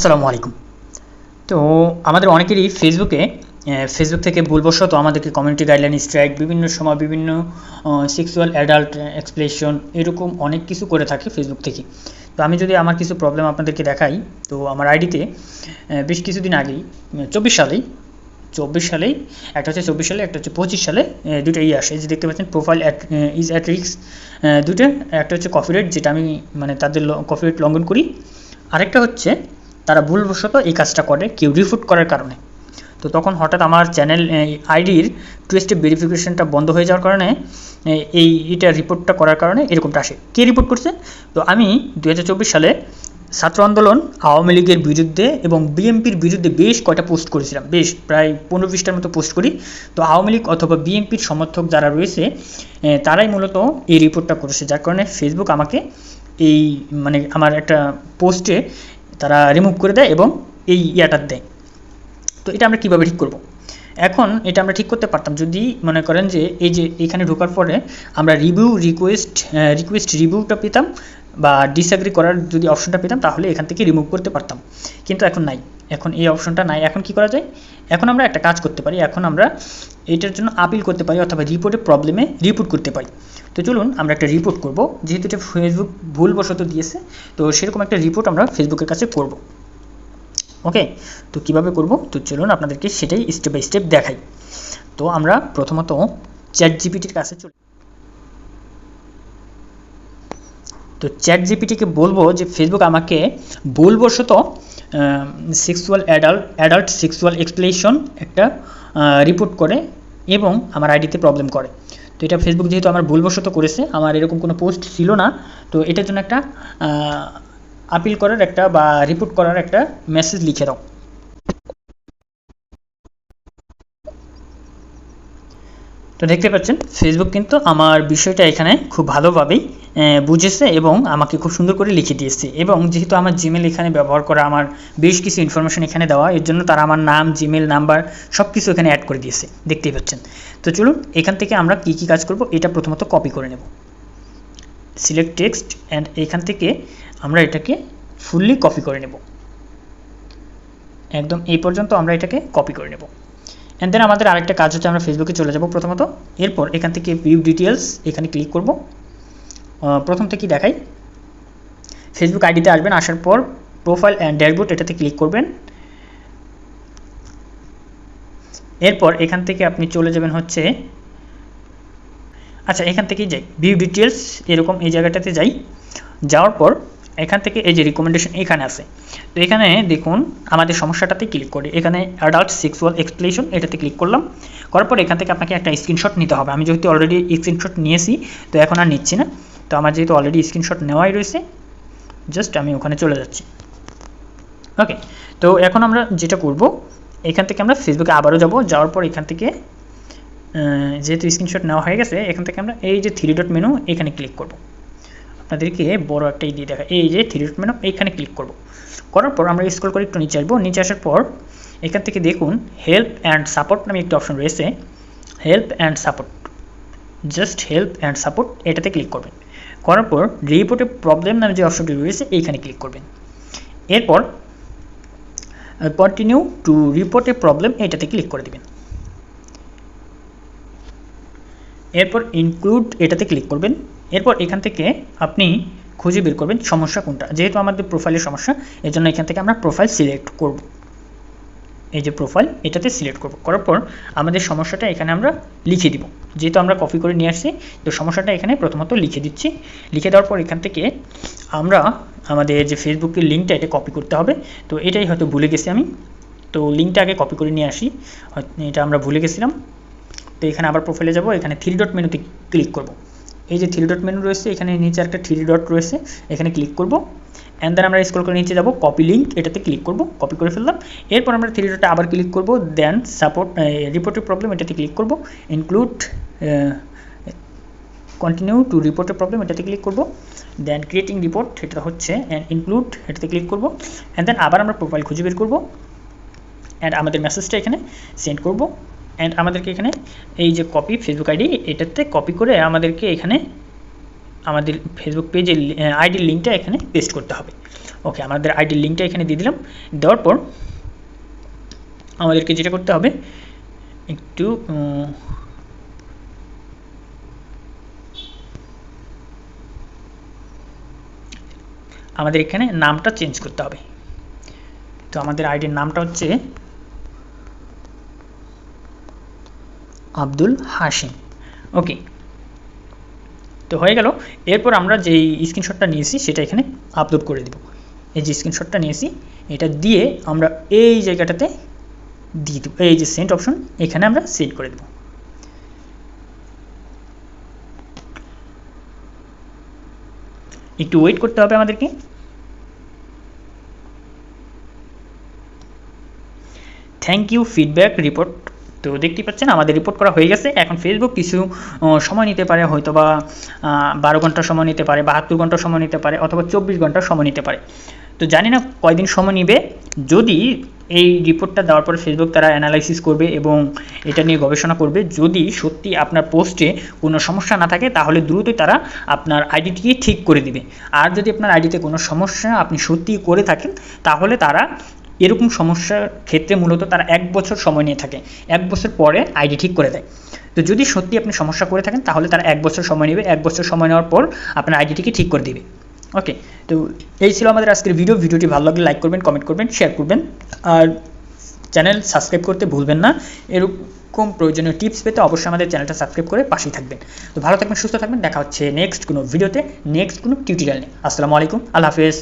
আসসালামু আলাইকুম। তো আমাদের অনেকেরই ফেসবুকে ফেসবুক থেকে ভুলবশত আমাদেরকে কমিউনিটি গাইডলাইন স্ট্রাইক বিভিন্ন সময় বিভিন্ন সেক্সুয়াল অ্যাডাল্ট এক্সপ্লেশন এরকম অনেক কিছু করে থাকে ফেসবুক থেকে। তো আমি যদি আমার কিছু প্রবলেম আপনাদেরকে দেখাই, তো আমার আইডিতে বেশ কিছুদিন আগেই চব্বিশ সালেই চব্বিশ সালেই, একটা হচ্ছে চব্বিশ সালে, একটা হচ্ছে পঁচিশ সালে দুটো ই আসে। যে দেখতে পাচ্ছেন প্রোফাইল অ্যাট ইজ অ্যাট রিক্স দুটো, একটা হচ্ছে কপিরাইট যেটা আমি মানে তাদের কপিরাইট লঙ্ঘন করি। আরেকটা হচ্ছে তারা ভুলবশত এই কাজটা করে, কেউ রিফুট করার কারণে। তো তখন হঠাৎ আমার চ্যানেল আইডির টু স্টেপ ভেরিফিকেশনটা বন্ধ হয়ে যাওয়ার কারণে এই এটা রিপোর্টটা করার কারণে এরকমটা আসে। কে রিপোর্ট করছে? তো আমি দু হাজার চব্বিশ সালে ছাত্র আন্দোলন, আওয়ামী লীগের বিরুদ্ধে এবং বিএনপির বিরুদ্ধে বেশ কয়টা পোস্ট করেছিলাম। বেশ, প্রায় পনেরো বিশটার মতো পোস্ট করি। তো আওয়ামী লীগ অথবা বিএনপির সমর্থক যারা রয়েছে তারাই মূলত এই রিপোর্টটা করেছে। যার কারণে ফেসবুক আমাকে এই মানে আমার একটা পোস্টে তারা রিমুভ করে দেয় এবং এই ইয়াটার দেয়। তো এটা আমরা কীভাবে ঠিক করব? এখন এটা আমরা ঠিক করতে পারতাম যদি মনে করেন যে এই যে এখানে ঢোকার পরে আমরা রিভিউ রিকোয়েস্ট রিকোয়েস্ট রিভিউটা পেতাম বা ডিসঅ্যাগ্রি করার যদি অপশনটা পেতাম তাহলে এখান থেকে রিমুভ করতে পারতাম। কিন্তু এখন নাই। এখন এই অপশনটা নাই। এখন কি করা যায়? এখন আমরা একটা কাজ করতে পারি। এখন আমরা এটার জন্য আপিল করতে পারি অথবা রিপোর্টের প্রবলেমে রিপোর্ট করতে পারি। তো চলুন আমরা একটা রিপোর্ট করব। যেহেতু এটা ফেসবুক ভুলবশত দিয়েছে, তো সেরকম একটা রিপোর্ট আমরা ফেসবুকের কাছে করব। ওকে তো কীভাবে করব? তো চলুন আপনাদেরকে সেটাই স্টেপ বাই স্টেপ দেখাই। তো আমরা প্রথমত চ্যাট জিপিটির কাছে চলে তো চ্যাট জিপিটিকে বলব যে ফেসবুক আমাকে ভুলবশত sexual adult adult sexual exploitation একটা রিপোর্ট করে এবং আমার আইডিতে প্রবলেম করে। তো এটা ফেসবুক যেহেতু আমার ভুলবশত করেছে, আমার এরকম কোনো পোস্ট ছিল না, তো এটার জন্য একটা আপিল করার একটা বা রিপোর্ট করার একটা মেসেজ লিখে দাও। তো দেখতে পাচ্ছেন ফেসবুক কিন্তু আমার বিষয়টা এখানে খুব ভালোভাবেই বুঝেছে এবং আমাকে খুব সুন্দর করে লিখে দিয়েছে। এবং যেহেতু আমার জিমেল এখানে ব্যবহার করা আমার বেশ কিছু ইনফরমেশন এখানে দেওয়া, এর জন্য তারা আমার নাম জিমেল নাম্বার সব কিছু এখানে অ্যাড করে দিয়েছে। দেখতেই পাচ্ছেন। তো চলুন, এখান থেকে আমরা কি কি কাজ করব এটা প্রথমত কপি করে নেব। সিলেক্ট টেক্সট অ্যান্ড এখান থেকে আমরা এটাকে ফুললি কপি করে নেব। একদম এই পর্যন্ত আমরা এটাকে কপি করে নেব। অ্যান্ড দেন আমাদের আরেকটা কাজ হচ্ছে আমরা ফেসবুকে চলে যাব প্রথমত। এরপর এখান থেকে ভিউ ডিটেলস এখানে ক্লিক করব। প্রথম থেকে দেখাই? ফেসবুক আইডিতে আসবেন, আসার পর প্রোফাইল অ্যান্ড ড্যাশবোর্ড এটাতে ক্লিক করবেন। এরপর এখান থেকে আপনি চলে যাবেন হচ্ছে আচ্ছা এখান থেকেই যাই। ভিউ ডিটেলস এরকম এই জায়গাটাতে যাই। যাওয়ার পর এখান থেকে এই যে রিকমেন্ডেশন এখানে আছে। তো এখানে দেখুন, আমাদের সমস্যাটাতে ক্লিক করি। এখানে অ্যাডাল্ট সেক্সুয়াল এক্সপ্লেশন এটাতে ক্লিক করলাম। করার পর এখান থেকে আপনাকে একটা স্ক্রিনশট নিতে হবে। আমি যেহেতু অলরেডি স্ক্রিনশট নিয়েছি, তো এখন আর নিচ্ছি না। তো আমার যেহেতু অলরেডি স্ক্রিনশট নেওয়াই রয়েছে জাস্ট আমি ওখানে চলে যাচ্ছি। ওকে তো এখন আমরা যেটা করব, এখান থেকে আমরা ফেসবুকে আবারও যাব। যাওয়ার পর এখান থেকে যেহেতু স্ক্রিনশট নেওয়া হয়ে গেছে, এখান থেকে আমরা এই যে থ্রি ডট মেনু এখানে ক্লিক করব। আপনাদেরকে বড় একটা ই দিয়ে দেখা এই যে থ্রি ডট মেনু এইখানে ক্লিক করব। করার পর আমরা স্ক্রল করে একটু নিচে আসব। নিচে আসার পর এখান থেকে দেখুন হেল্প অ্যান্ড সাপোর্ট নামে একটি অপশন রয়েছে। Help and support just help and support এটাতে ক্লিক করবেন। করার পর রিপোর্টে প্রবলেম নামে যে অপশনটি রয়েছে, এইখানে ক্লিক করবেন। এরপর কন্টিনিউ টু রিপোর্টে প্রবলেম এটাতে ক্লিক করে দেবেন। এরপর ইনক্লুড এটাতে ক্লিক করবেন। এরপর এখান থেকে আপনি খুঁজে বের করবেন সমস্যা কোনটা। যেহেতু আমাদের প্রোফাইলের সমস্যা এর জন্য এখান থেকে আমরা প্রোফাইল সিলেক্ট করব। এই যে প্রোফাইল এটাতে সিলেক্ট করব। করার পর আমাদের সমস্যাটা এখানে আমরা লিখে দিব। যেহেতু আমরা কপি করে নিয়ে আসছি, তো সমস্যাটা এখানে প্রথমত লিখে দিচ্ছি। লিখে দেওয়ার পর এখান থেকে আমরা আমাদের যে ফেসবুকের লিঙ্কটা এটা কপি করতে হবে। তো এটাই হয়তো ভুলে গেছি আমি। তো লিঙ্কটা আগে কপি করে নিয়ে আসি। এটা আমরা ভুলে গেছিলাম। তো এখানে আবার প্রোফাইলে যাব। এখানে থ্রি ডট মেনুতে ক্লিক করব। এই যে থ্রি ডট মেনু রয়েছে, এখানে নিচে একটা থ্রি ডট রয়েছে, এখানে ক্লিক করব। অ্যান্ড দেন আমরা স্ক্রল করে নিচে যাব কপি লিঙ্ক এটাতে ক্লিক করব কপি করে ফেললাম। এরপর আমরা থ্রি ডটে আবার ক্লিক করব দেন সাপোর্ট রিপোর্টের প্রবলেম এটাতে ক্লিক করব। ইনক্লুড কন্টিনিউ টু রিপোর্টের প্রবলেম এটাতে ক্লিক করব। দেন ক্রিয়েটিং রিপোর্ট এটা হচ্ছে অ্যান্ড ইনক্লুড এটাতে ক্লিক করব। অ্যান্ড দেন আবার আমরা প্রোফাইল খুঁজে বের করব। অ্যান্ড আমাদের মেসেজটা এখানে সেন্ড করব। অ্যান্ড আমাদেরকে এখানে এই যে কপি ফেসবুক আইডি এটাতে কপি করে আমাদেরকে এখানে আমাদের ফেসবুক পেজের আইডির লিঙ্কটা এখানে পেস্ট করতে হবে। ওকে আমাদের আইডির লিঙ্কটা এখানে দিয়ে দিলাম। দেওয়ার পর আমাদেরকে যেটা করতে হবে, একটু আমাদের এখানে নামটা চেঞ্জ করতে হবে। তো আমাদের আইডির নামটা হচ্ছে আব্দুল হাশিম। ওকে তো হয়ে গেল। এরপর আমরা যেই স্ক্রিনশটটা নিয়েছি, সেটা এখানে আপলোড করে দেব। এই যে স্ক্রিনশটটা নিয়েছি, এটা দিয়ে আমরা এই জায়গাটাতে দিয়ে দেবো। এই যে সেন্ট অপশন এখানে আমরা সেট করে দেবো। একটু ওয়েট করতে হবে আমাদেরকে। থ্যাংক ইউ ফিডব্যাক রিপোর্ট তো দেখতেই পাচ্ছেন, আমাদের রিপোর্ট করা হয়ে গেছে। এখন ফেসবুক কিছু সময় নিতে পারে হয়তো বা বারো ঘণ্টা সময় নিতে পারে, বাহাত্তর ঘণ্টা সময় নিতে পারে, অথবা চব্বিশ ঘণ্টা সময় নিতে পারে। তো জানি না কয়দিন সময় নিবে। যদি এই রিপোর্টটা দেওয়ার পরে ফেসবুক তারা অ্যানালাইসিস করবে এবং এটা নিয়ে গবেষণা করবে, যদি সত্যি আপনার পোস্টে কোনো সমস্যা না থাকে, তাহলে দ্রুতই তারা আপনার আইডিটিকে ঠিক করে দিবে। আর যদি আপনার আইডিতে কোনো সমস্যা আপনি সত্যি করে থাকেন, তাহলে তারা এরকম সমস্যার ক্ষেত্রে মূলত তারা এক বছর সময় নিয়ে থাকে, এক বছর পরে আইডি ঠিক করে দেয়। তো যদি সত্যি আপনি সমস্যা করে থাকেন, তাহলে তারা এক বছর সময় নেবে, এক বছর সময় নেওয়ার পর আপনার আইডিটিকে ঠিক করে দিবে। ওকে তো এই ছিল আমাদের আজকের ভিডিও ভিডিওটি ভালো লাগলে লাইক করবেন কমেন্ট করবেন শেয়ার করবেন। আর চ্যানেল সাবস্ক্রাইব করতে ভুলবেন না। এরকম প্রয়োজনীয় টিপস পেতে অবশ্যই আমাদের চ্যানেলটা সাবস্ক্রাইব করে পাশেই থাকবেন। তো ভালো থাকবেন, সুস্থ থাকবেন। দেখা হচ্ছে নেক্সট কোনো ভিডিওতে নেক্সট কোনো টিউটোরিয়াল নিয়ে। আসসালামু আলাইকুম, আল্লাহ হাফেজ।